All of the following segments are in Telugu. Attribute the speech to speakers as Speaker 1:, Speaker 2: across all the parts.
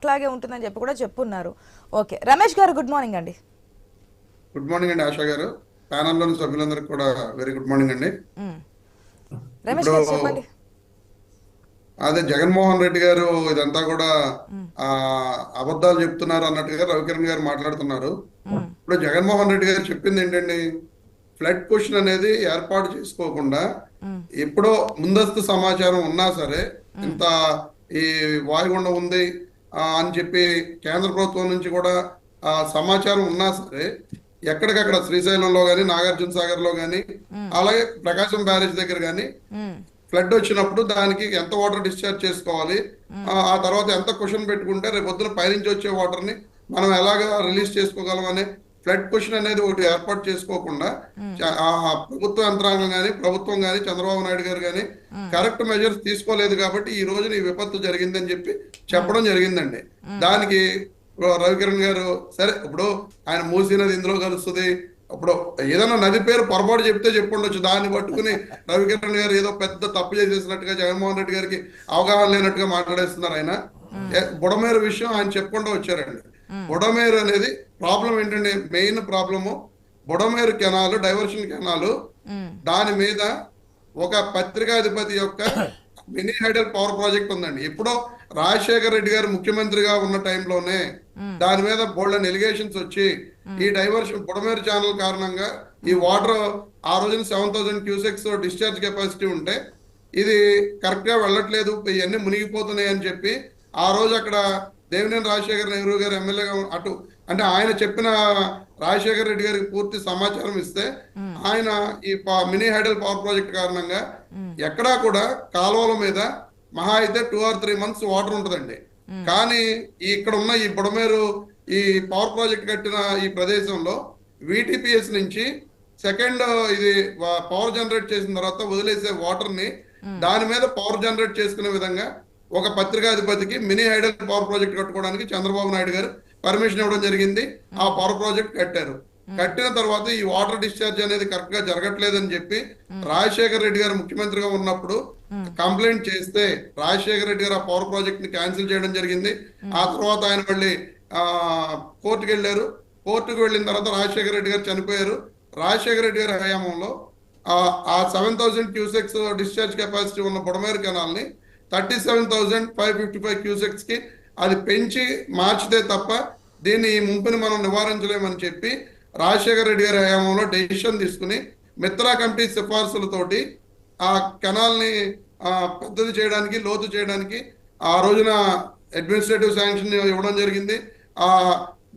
Speaker 1: అట్లాగే ఉంటుందని చెప్పి కూడా చెప్పున్నారు. Okay. Ramesh garu good morning అండి.
Speaker 2: గుడ్ మార్నింగ్ అండి ఆశా గారు. ప్యానల్లోని సభ్యులందరికీ కూడా వెరీ గుడ్ మార్నింగ్ అండి.
Speaker 1: రమేష్ గారు
Speaker 2: ఇప్పుడు-
Speaker 1: చెప్పండి.
Speaker 2: అదే జగన్మోహన్ రెడ్డి గారు ఇదంతా కూడా ఆ అబద్ధాలు చెప్తున్నారు అన్నట్టుగా రవికిరణ్ గారు మాట్లాడుతున్నారు. ఇప్పుడు జగన్మోహన్ రెడ్డి గారు చెప్పింది ఏంటండి? ఫ్లడ్ క్వశ్చన్ అనేది ఏర్పాటు చేసుకోకుండా ఎప్పుడో ముందస్తు సమాచారం ఉన్నా సరే ఇంత ఈ వాయుగుండం ఉంది అని చెప్పి కేంద్ర ప్రభుత్వం నుంచి కూడా ఆ సమాచారం ఉన్నా సరే ఎక్కడికక్కడ శ్రీశైలంలో గానీ నాగార్జున సాగర్లో గానీ అలాగే ప్రకాశం బ్యారేజ్ దగ్గర గానీ. ఫ్లడ్ వచ్చినప్పుడు దానికి ఎంత వాటర్ డిశ్చార్జ్ చేసుకోవాలి ఆ ఆ తర్వాత ఎంత క్వశ్చన్ పెట్టుకుంటే రేపు పొద్దున పైనుంచి వచ్చే వాటర్ని మనం ఎలాగా రిలీజ్ చేసుకోగలం అనే ఫ్లడ్ క్వశ్చన్ అనేది ఒకటి ఏర్పాటు చేసుకోకుండా ఆ ప్రభుత్వ యంత్రాంగం గానీ ప్రభుత్వం గానీ చంద్రబాబు నాయుడు గారు గానీ కరెక్ట్ మెజర్స్ తీసుకోలేదు కాబట్టి ఈ రోజున ఈ విపత్తు జరిగిందని చెప్పి చెప్పడం జరిగిందండి. దానికి రవికిరణ్ గారు సరే ఇప్పుడు ఆయన మూసినది ఇందులో కలుస్తుంది. ఇప్పుడు ఏదైనా నది పేరు పొరపాటు చెప్తే చెప్పుండొచ్చు. దాన్ని పట్టుకుని రవికిరణ్ గారు ఏదో పెద్ద తప్పు చేసేసినట్టుగా జగన్మోహన్ రెడ్డి గారికి అవగాహన లేనట్టుగా మాట్లాడేస్తున్నారు ఆయన. బుడమేరు విషయం ఆయన చెప్పకుండా వచ్చారండి. బుడమేరు అనేది ప్రాబ్లం ఏంటంటే main problem Budameru canal diversion canal. దాని మీద ఒక పత్రికాధిపతి యొక్క మినీ హైడల్ పవర్ ప్రాజెక్ట్ ఉందండి. ఎప్పుడో రాజశేఖర్ రెడ్డి గారు ముఖ్యమంత్రిగా ఉన్న టైంలోనే దాని మీద బోల్డెన్ ఎలిగేషన్స్ వచ్చి ఈ డైవర్షన్ బుడమేరు ఛానల్ కారణంగా ఈ వాటర్ ఆ రోజున seven thousand cusecs discharge capacity ఉంటే ఇది కరెక్ట్గా వెళ్ళట్లేదు ఇవన్నీ మునిగిపోతున్నాయి అని చెప్పి ఆ రోజు అక్కడ దేవినేని రాజశేఖర్ నెహ్రూ గారు ఎమ్మెల్యేగా అటు అంటే ఆయన చెప్పిన రాజశేఖర్ రెడ్డి గారికి పూర్తి సమాచారం ఇస్తే ఆయన ఈ మినీ హైడల్ పవర్ ప్రాజెక్ట్ కారణంగా ఎక్కడా కూడా కాలువల మీద మహా అయితే two or three months water ఉంటుందండి. కానీ ఇక్కడ ఉన్న ఈ బుడమేరు ఈ పవర్ ప్రాజెక్ట్ కట్టిన ఈ ప్రదేశంలో విటిపిఎస్ నుంచి సెకండ్ ఇది పవర్ జనరేట్ చేసిన తర్వాత వదిలేసే వాటర్ని దాని మీద పవర్ జనరేట్ చేసుకునే విధంగా ఒక పత్రికాధిపతికి మినీ హైడల్ పవర్ ప్రాజెక్ట్ కట్టుకోవడానికి చంద్రబాబు నాయుడు గారు పర్మిషన్ ఇవ్వడం జరిగింది. ఆ పవర్ ప్రాజెక్ట్ కట్టారు. కట్టిన తర్వాత ఈ వాటర్ డిశ్చార్జ్ అనేది కరెక్ట్గా జరగట్లేదని చెప్పి రాజశేఖర్ రెడ్డి గారు ముఖ్యమంత్రిగా ఉన్నప్పుడు కంప్లైంట్ చేస్తే రాజశేఖర్ రెడ్డి గారు ఆ పవర్ ప్రాజెక్ట్ని క్యాన్సిల్ చేయడం జరిగింది. ఆ తర్వాత ఆయన మళ్ళీ ఆ కోర్టుకు వెళ్ళారు. కోర్టుకు వెళ్ళిన తర్వాత రాజశేఖర రెడ్డి గారు చనిపోయారు. రాజశేఖర రెడ్డి గారి హయాంలో ఆ- ఆ seven thousand cusecs discharge capacity ఉన్న Budameru కెనాల్ని thirty seven thousand five fifty five క్యూసెక్స్కి అది పెంచి మార్చితే తప్ప దీన్ని ఈ ముంపుని మనం నివారించలేమని చెప్పి రాజశేఖర రెడ్డి గారి హయాంలో డెసిషన్ తీసుకుని మిత్రా కమిటీ సిఫార్సులతోటి ఆ కెనాల్ని పెద్దది చేయడానికి లోతు చేయడానికి ఆ రోజున అడ్మినిస్ట్రేటివ్ శాంక్షన్ ఇవ్వడం జరిగింది. ఆ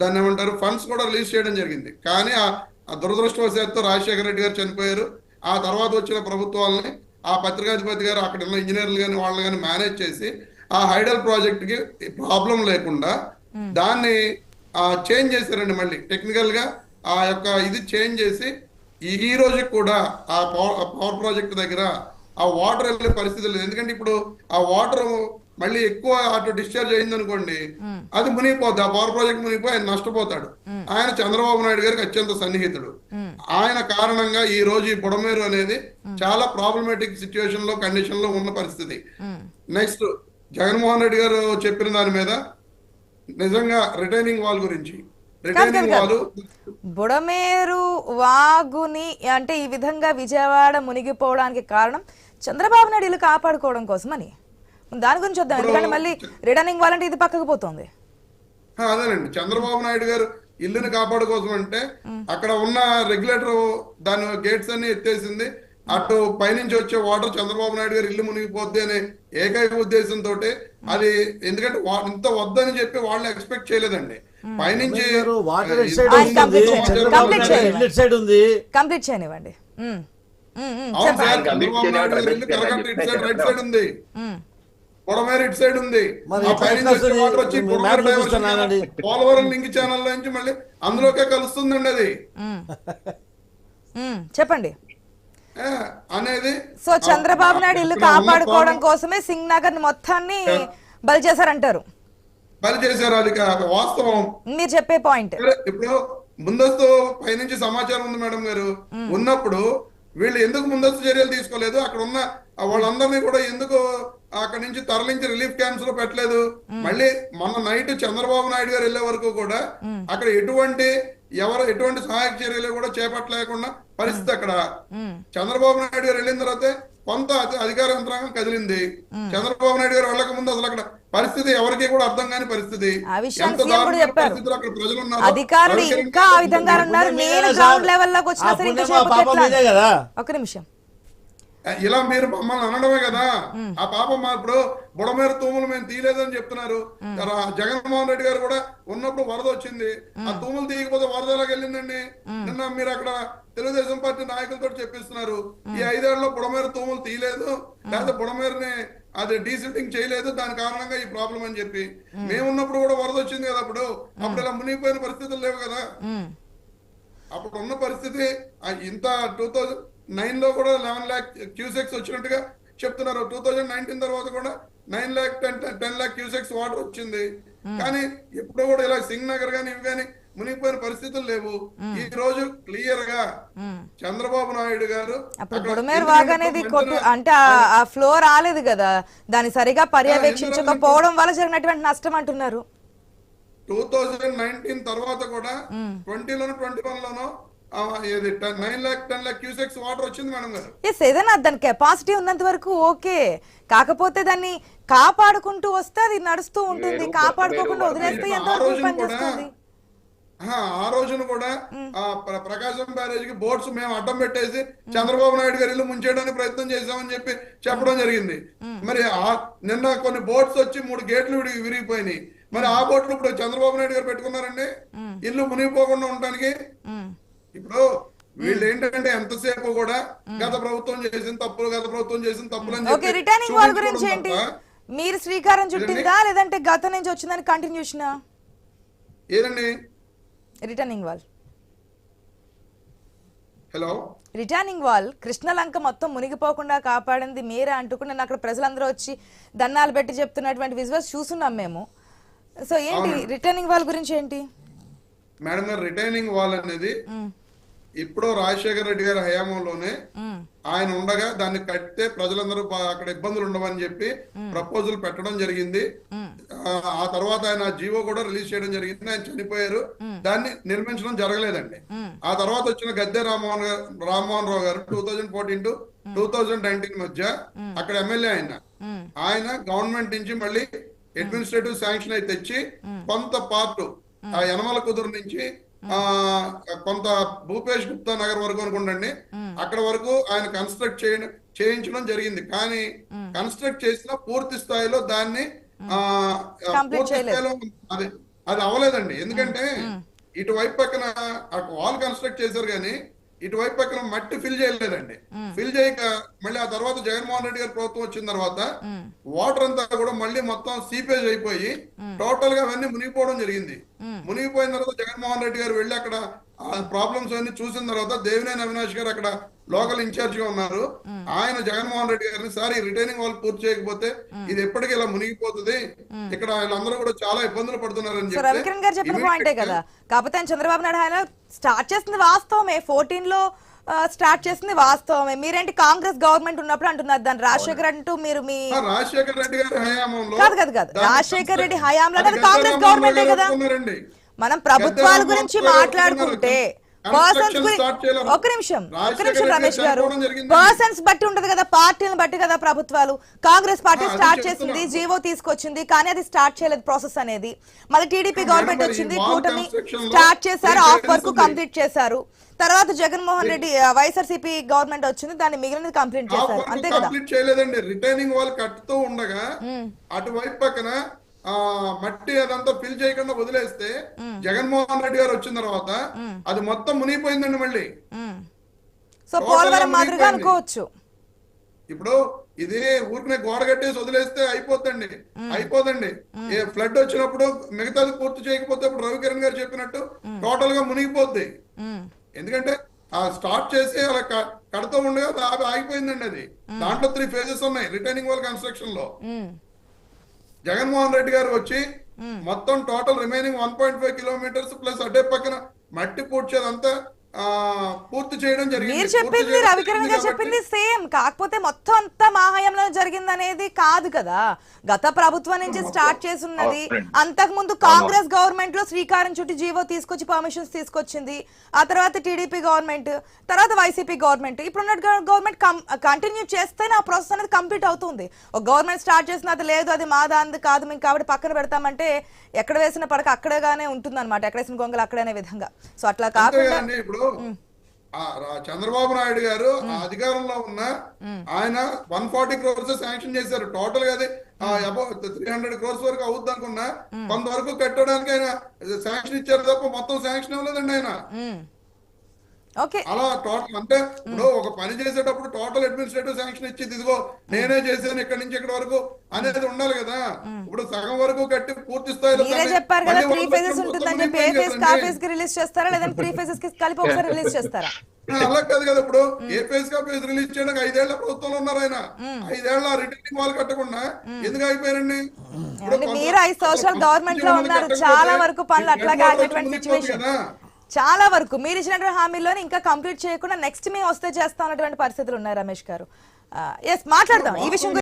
Speaker 2: దాన్ని ఏమంటారు ఫండ్స్ కూడా రిలీజ్ చేయడం జరిగింది. కానీ ఆ ఆ దురదృష్టవశాత్తు రాజశేఖర రెడ్డి గారు చనిపోయారు. ఆ తర్వాత వచ్చిన ప్రభుత్వాలని ఆ పత్రికాధిపతి గారు అక్కడ ఉన్న ఇంజనీర్లు కానీ వాళ్ళని కానీ మేనేజ్ చేసి ఆ హైడల్ ప్రాజెక్ట్కి ప్రాబ్లం లేకుండా దాన్ని చేంజ్ చేశారండి మళ్ళీ. టెక్నికల్గా ఆ యొక్క ఇది చేంజ్ చేసి ఈ రోజుకి కూడా ఆ పవర్ పవర్ ప్రాజెక్ట్ దగ్గర ఆ వాటర్ వెళ్ళే పరిస్థితి లేదు. ఎందుకంటే ఇప్పుడు ఆ వాటర్ మళ్ళీ ఎక్కువ అటు డిశ్చార్జ్ అయింది అనుకోండి అది మునిగిపోద్ది. ఆ పవర్ ప్రాజెక్ట్ మునిగిపోయి ఆయన నష్టపోతాడు. ఆయన చంద్రబాబు నాయుడు గారికి అత్యంత సన్నిహితుడు. ఆయన కారణంగా ఈ రోజు ఈ బుడమేరు అనేది చాలా ప్రాబ్లమేటిక్ సిచ్యువేషన్లో కండిషన్లో ఉన్న పరిస్థితి. నెక్స్ట్ జగన్మోహన్ రెడ్డి గారు చెప్పిన దాని మీద నిజంగా రిటైనింగ్ వాల్ గురించి.
Speaker 1: బుడమేరు వాగుని అంటే ఈ విధంగా విజయవాడ మునిగిపోవడానికి కారణం చంద్రబాబు నాయుడు ఇల్లు కాపాడుకోవడం కోసమని. దాని గురించి వద్దాం. ఎందుకంటే మళ్ళీ రిటర్నింగ్ వాళ్ళంటే ఇది పక్కకు పోతుంది.
Speaker 2: ఆ, అదేనండి. చంద్రబాబు నాయుడు గారు ఇల్లుని కాపాడుకోసం అంటే అక్కడ ఉన్న రెగ్యులేటర్ దాని గేట్స్ అన్ని ఎత్తేసింది. అటు పైనుంచి వచ్చే వాటర్ చంద్రబాబు నాయుడు గారు ఇల్లు మునిగిపోద్ది అనే ఏకైక ఉద్దేశంతో అది ఎందుకంటే ఇంత వద్దని చెప్పి వాళ్ళు ఎక్స్పెక్ట్ చేయలేదండి. పైనుంచి
Speaker 1: కంప్లీట్ చేయనివ్వండి.
Speaker 2: అవును సార్ చంద్రబాబు నాయుడు గారి ఇల్లు కరెక్ట్ ఇటు సైడ్ రైట్ సైడ్ ఉంది. ఇటు సైడ్ ఉంది. పోలవరం లింక్ ఛానల్ నుంచి మళ్ళీ అందులోకే కలుస్తుందండి అది.
Speaker 1: చెప్పండి.
Speaker 2: అనేది
Speaker 1: సో చంద్రబాబు నాయుడు ఇల్లు కాపాడుకోవడం కోసమే సింగ్ నగర్ మొత్తాన్ని బలి చేశారంటారు.
Speaker 2: బలి చేశారు అది వాస్తవం.
Speaker 1: మీరు చెప్పే పాయింట్
Speaker 2: ఇప్పుడు ముందస్తు పైనుంచి సమాచారం ఉంది మేడం గారు. ఉన్నప్పుడు వీళ్ళు ఎందుకు ముందస్తు చర్యలు తీసుకోలేదు? అక్కడ ఉన్న వాళ్ళందరినీ కూడా ఎందుకు అక్కడి నుంచి తరలించి రిలీఫ్ క్యాంప్స్లో పెట్టలేదు? మళ్ళీ మొన్న నైట్ చంద్రబాబు నాయుడు గారు వెళ్ళే వరకు కూడా అక్కడ ఎటువంటి ఎవరు ఎటువంటి సహాయక చర్యలు కూడా చేపట్టలేకుండా పరిస్థితి అక్కడ. చంద్రబాబు నాయుడు గారు వెళ్ళిన తర్వాత కొంత అధి- అధికార యంత్రాంగం కదిలింది. చంద్రబాబు నాయుడు గారు వెళ్ళక ముందు అసలు అక్కడ పరిస్థితి ఎవరికి కూడా అర్థం కాని పరిస్థితి.
Speaker 1: అధికారులు ఇంకా ఆ విధంగా ఉన్నారు నేను గ్రౌండ్. లెవెల్లోకి వచ్చినా సరే. ఒక నిమిషం.
Speaker 2: ఇలా మీరు మమ్మల్ని అనడమే కదా. ఆ పాపం మా ఇప్పుడు బుడమేరు తూములు మేము తీయలేదని చెప్తున్నారు. జగన్మోహన్ రెడ్డి గారు కూడా ఉన్నప్పుడు వరద వచ్చింది. ఆ తూములు తీయకపోతే వరద ఎలాగ వెళ్ళిందండి నిన్న మీరు అక్కడ తెలుగుదేశం పార్టీ నాయకులతో చెప్పిస్తున్నారు. ఈ ఐదేళ్ళలో బుడమేరు తూములు తీయలేదు. లేకపోతే బుడమేరుని అది డీసిల్టింగ్ చేయలేదు దాని కారణంగా ఈ ప్రాబ్లం అని చెప్పి. మేము. ఉన్నప్పుడు కూడా వరద వచ్చింది కదా అప్పుడు. అప్పుడు ఇలా మునిగిపోయిన పరిస్థితులు లేవు కదా. అప్పుడు ఉన్న పరిస్థితి ఇంత టూ థౌజండ్ నైన్లో కూడా లెవెన్ ల్యాక్ క్యూసెక్స్ వచ్చినట్టుగా చెప్తున్నారు. టూ థౌజండ్ నైన్టీన్ తర్వాత కూడా nine lakh ten ten lakh cusecs water వచ్చింది. కానీ ఎప్పుడో కూడా ఇలా సింగ్ నగర్ గానీ ఇవి కానీ మునిగిపోయిన పరిస్థితులు లేవు. ఈ రోజు
Speaker 1: క్లియర్గా.
Speaker 2: చంద్రబాబు నాయుడు గారు
Speaker 1: అప్పుడు బుడమేరు వాగ్ అనేది అంటే ఆ- ఫ్లో రాలేదు కదా. దాన్ని సరిగా పర్యవేక్షించకపోవడం వల్ల జరిగినటువంటి నష్టం అంటున్నారు.
Speaker 2: టూ థౌజండ్ నైన్టీన్ తర్వాత కూడా ట్వంటీలోను ట్వంటీ వన్ లోను
Speaker 1: ఏదైనా దాని కెపాసిటీ ఉన్నంత వరకు ఓకే. కాకపోతే దాన్ని కాపాడుకుంటూ వస్తే అది నడుస్తూ ఉంటుంది. కాపాడుకోకుండా వదిలేస్తే
Speaker 2: వేరు.
Speaker 1: ఎంత
Speaker 2: ఆ రోజున కూడా
Speaker 1: పనిచేస్తుంది
Speaker 2: ఆ, రోజున కూడా ఆ ప్ర- ప్రకాశం బ్యారేజ్కి బోట్స్ మేము అడ్డం పెట్టేసి చంద్రబాబు నాయుడు గారు ఇల్లు ముంచేయడానికి ప్రయత్నం చేశామని చెప్పి చెప్పడం జరిగింది. మరి ఆ నిన్న కొన్ని బోట్స్ వచ్చి మూడు గేట్లు విరిగిపోయినాయి. మరి ఆ బోట్లు ఇప్పుడు చంద్రబాబు నాయుడు గారు పెట్టుకున్నారండి? ఇల్లు మునిగిపోకుండా ఉండడానికి ఇప్పుడు వీళ్ళు ఏంటంటే ఎంతసేపు కూడా గత ప్రభుత్వం చేసిన తప్పులు గత ప్రభుత్వం చేసిన తప్పులు అని చెప్పి
Speaker 1: రిటర్నింగ్ వాళ్ళ గురించి
Speaker 2: చూపించుకోవడం
Speaker 1: ఏంటి?
Speaker 2: తప్ప
Speaker 1: మీరు శ్రీకారం చుట్టిందా? లేదంటే గతం నుంచి వచ్చిందని కంటిన్యూషన్
Speaker 2: ఏదండి?
Speaker 1: Returning wall
Speaker 2: hello
Speaker 1: returning wall Krishnalanka మొత్తం మునిగిపోకుండా కాపాడింది మీరే అంటుకుని అక్కడ ప్రజలందరూ వచ్చి దన్నాలు పెట్టి చెప్తున్నటువంటి విజువల్స్ చూస్తున్నాం మేము. సో ఏంటి రిటర్నింగ్ వాల్ గురించి ఏంటి?
Speaker 2: మేడం గారు రిటైనింగ్ వాల్ అనేది ఇప్పుడు రాజశేఖర రెడ్డి గారి హయాంలోనే ఆయన ఉండగా దాన్ని కట్టితే ప్రజలందరూ అక్కడ ఇబ్బందులు ఉండవని చెప్పి ప్రపోజల్ పెట్టడం జరిగింది. ఆ, తర్వాత ఆయన జీవో కూడా రిలీజ్ చేయడం జరిగింది. ఆయన చనిపోయారు. దాన్ని నిర్మించడం జరగలేదండి. ఆ. తర్వాత వచ్చిన Gadde Rammohan garu Rammohan Rao garu two thousand fourteen to two thousand nineteen మధ్య అక్కడ ఎమ్మెల్యే ఆయన. ఆయన గవర్నమెంట్ నుంచి మళ్ళీ అడ్మినిస్ట్రేటివ్ శాంక్షన్ అయితే తెచ్చి కొంత పార్ట్ ఆ యనమల కుదురు నుంచి కొంత భూపేష్ గుప్తా నగర్ వరకు అనుకుంటండి. అక్కడ వరకు ఆయన కన్స్ట్రక్ట్ చేయ చేయించడం జరిగింది. కానీ కన్స్ట్రక్ట్ చేసిన పూర్తి స్థాయిలో దాన్ని పూర్తి. స్థాయిలో అది అది అవ్వలేదండి. ఎందుకంటే ఇటువైపు పక్కన వాల్ కన్స్ట్రక్ట్ చేశారు కానీ ఇటువైపు పక్కన మట్టి ఫిల్ చేయలేదండి. ఫిల్ చేయక మళ్ళీ ఆ తర్వాత జగన్మోహన్ రెడ్డి గారి ప్రభుత్వం వచ్చిన తర్వాత వాటర్ అంతా కూడా మళ్ళీ మొత్తం సీపేజ్ అయిపోయి టోటల్గా అవన్నీ మునిగిపోవడం జరిగింది. మునిగిపోయిన తర్వాత జగన్మోహన్ రెడ్డి గారు వెళ్ళి అక్కడ ఆ ప్రాబ్లమ్స్ అన్ని చూసిన తర్వాత దేవినేని అవినాష్ గారు అక్కడ లోకల్ ఇన్ఛార్జ్గా ఉన్నారు. ఆయన జగన్మోహన్ రెడ్డి గారిని సార్ ఈ రిటైనింగ్ వాళ్ళు పూర్తి చేయకపోతే ఇది ఎప్పటికీ ఇలా మునిగిపోతుంది. ఇక్కడ వీళ్ళందరూ కూడా చాలా ఇబ్బందులు పడుతున్నారని
Speaker 1: సో రవికిరణ్ గారు చెప్పిన పాయింటే కదా. కాకపోతే ఆయన చంద్రబాబు నాయుడు ఆయన స్టార్ట్ చేసింది వాస్తవమే. ఫోర్టీన్లో స్టార్ట్ చేసింది వాస్తవమే. మీరేంటి కాంగ్రెస్ గవర్నమెంట్ ఉన్నప్పుడు అంటున్నారు దాన్ని? రాజశేఖర్ అంటూ మీరు మీ
Speaker 2: రాజశేఖర రెడ్డి గారి హయాంలో
Speaker 1: కాదు కాదు కాదు. రాజశేఖర రెడ్డి హయాంలో కాంగ్రెస్ గవర్నమెంటే కదా. మనం ప్రభుత్వాల గురించి మాట్లాడుకుంటే. పర్సన్స్. ఒక నిమిషం ఒక నిమిషం రమేష్ గారు. పర్సన్స్ బట్టి ఉంటది కదా పార్టీలను బట్టి కదా ప్రభుత్వాలు కాంగ్రెస్ పార్టీ స్టార్ట్. చేసింది జీవో తీసుకొచ్చింది కానీ అది స్టార్ట్ చేయలేదు ప్రాసెస్ అనేది మళ్ళీ టీడీపీ గవర్నమెంట్ వచ్చింది కూటమి స్టార్ట్ చేశారు ఆఫ్ వర్క్. కంప్లీట్ చేశారు తర్వాత జగన్మోహన్ రెడ్డి వైఎస్ఆర్సీపీ గవర్నమెంట్ వచ్చింది దాన్ని మిగిలినది కంప్లీట్ చేశారు అంతే కదా
Speaker 2: కంప్లీట్ చేయలేదండి రిటైనింగ్ వాళ్ళు కట్టుతూ ఉండగా అటువైపు పక్కన ఆ మట్టి అదంతా ఫిల్ చేయకుండా వదిలేస్తే జగన్మోహన్ రెడ్డి గారు వచ్చిన తర్వాత అది మొత్తం మునిగిపోయిందండి మళ్ళీ.
Speaker 1: సో పోలవరం మాదిరిగా. అనుకోవచ్చు.
Speaker 2: ఇప్పుడు ఇది ఊరికనే గోడ కట్టేసి వదిలేస్తే అయిపోతండి అయిపోదండి. ఏ ఫ్లడ్ వచ్చినప్పుడు మిగతాది పూర్తి చేయకపోతే ఇప్పుడు రవికిరణ్ గారు చెప్పినట్టు టోటల్గా మునిగిపోద్ది. ఎందుకంటే ఆ స్టార్ట్ చేసి అలా కడుతూ ఉండగా ఆగిపోయిందండి అది. దాంట్లో త్రీ ఫేజెస్ ఉన్నాయి. రిటైనింగ్ వాల్
Speaker 1: కన్స్ట్రక్షన్లో.
Speaker 2: జగన్మోహన్ రెడ్డి గారు వచ్చి మొత్తం total remaining one point five kilometers plus అడ్డే పక్కన మట్టి పూడ్చేదంతా పూర్తి చేయడం జరిగింది.
Speaker 1: మీరు చెప్పింది రవికిరణ్ గారు చెప్పింది సేమ్. కాకపోతే మొత్తం అంతా మా హయాంలో జరిగింది అనేది కాదు కదా. గత ప్రభుత్వం నుంచి స్టార్ట్ చేస్తున్నది.
Speaker 3: అవునండి.
Speaker 1: అంతకు ముందు కాంగ్రెస్ గవర్నమెంట్లో శ్రీకారం చుట్టి జీవో తీసుకొచ్చి పర్మిషన్స్ తీసుకొచ్చింది. ఆ తర్వాత టీడీపీ గవర్నమెంట్ తర్వాత వైసీపీ గవర్నమెంట్. ఇప్పుడున్న గవర్నమెంట్ కంటిన్యూ చేస్తేనే ఆ ప్రాసెస్ అనేది కంప్లీట్ అవుతుంది. ఒక గవర్నమెంట్ స్టార్ట్ చేసిన అది లేదు అది మా దాంది కాదు. మేము కాబట్టి పక్కన పెడతామంటే ఎక్కడ వేసిన పడక అక్కడగానే ఉంటుంది అనమాట ఎక్కడ వేసిన గొంగలు అక్కడనే విధంగా. సో అట్లా కాకుండా
Speaker 2: అంతేగాని ఇప్పుడు ఆ రా- చంద్రబాబు నాయుడు గారు అధికారంలో ఉన్న ఆయన వన్ ఫార్టీ క్రోర్స్ శాంక్షన్ చేశారు. టోటల్గా అది త్రీ హండ్రెడ్ క్రోర్స్ వరకు అవుద్ది అనుకున్నా. కొంతవరకు కట్టడానికి ఆయన శాంక్షన్ ఇచ్చారు తప్ప మొత్తం శాంక్షన్ ఇవ్వలేదండి ఆయన. అలా టోటల్ అంటే ఇప్పుడు ఒక పని చేసేటప్పుడు టోటల్ అడ్మినిస్ట్రేటివ్ శాంక్షన్ ఇచ్చింది ఇదిగో నేనే చేశాను ఇక్కడ నుంచి ఇక్కడ వరకు అనేది ఉండాలి కదా. ఇప్పుడు సగం వరకు కట్టి పూర్తి స్థాయిలో
Speaker 1: మీరే
Speaker 2: దాన్ని
Speaker 1: చెప్పారు కదా
Speaker 2: మళ్ళీ
Speaker 1: త్రీ
Speaker 2: వాళ్ళు
Speaker 1: ఫేజెస్
Speaker 2: మొత్తం
Speaker 1: ఉంటుందని చెప్పి ఏ
Speaker 2: రిపేర్
Speaker 1: ఫేజ్ కా
Speaker 2: చేయాలండి.
Speaker 1: ఫేజ్కి రిలీజ్ చేస్తారా? లేదంటే త్రీ ఫేజెస్కి కలిపి ఒకసారి రిలీజ్ చేస్తారా?
Speaker 2: అలా కాదు కదా ఇప్పుడు. ఏ ఫేజ్ కా ఫేజ్ రిలీజ్ చేయడానికి ఐదేళ్ళ ప్రభుత్వంలో ఉన్నారు ఆయన. ఐదేళ్ళ రిటర్నింగ్ వాళ్ళు కట్టకుండా ఎందుకు అయిపోయారండి
Speaker 1: మీరు ఐదు సంవత్సరాలు
Speaker 2: గవర్నమెంట్లో
Speaker 1: ఉన్నారు. చాలా వరకు పనులు అట్లాగే ఆగినటువంటి సిచ్యువేషన్. చాలా వరకు. మీరు ఇచ్చినటువంటి హామీలోనే ఇంకా కంప్లీట్ చేయకుండా నెక్స్ట్ మేము వస్తే చేస్తాం అన్నటువంటి పరిస్థితులు ఉన్నాయి రమేష్ గారు. ఎస్ మాట్లాడదాం. ఈ విషయం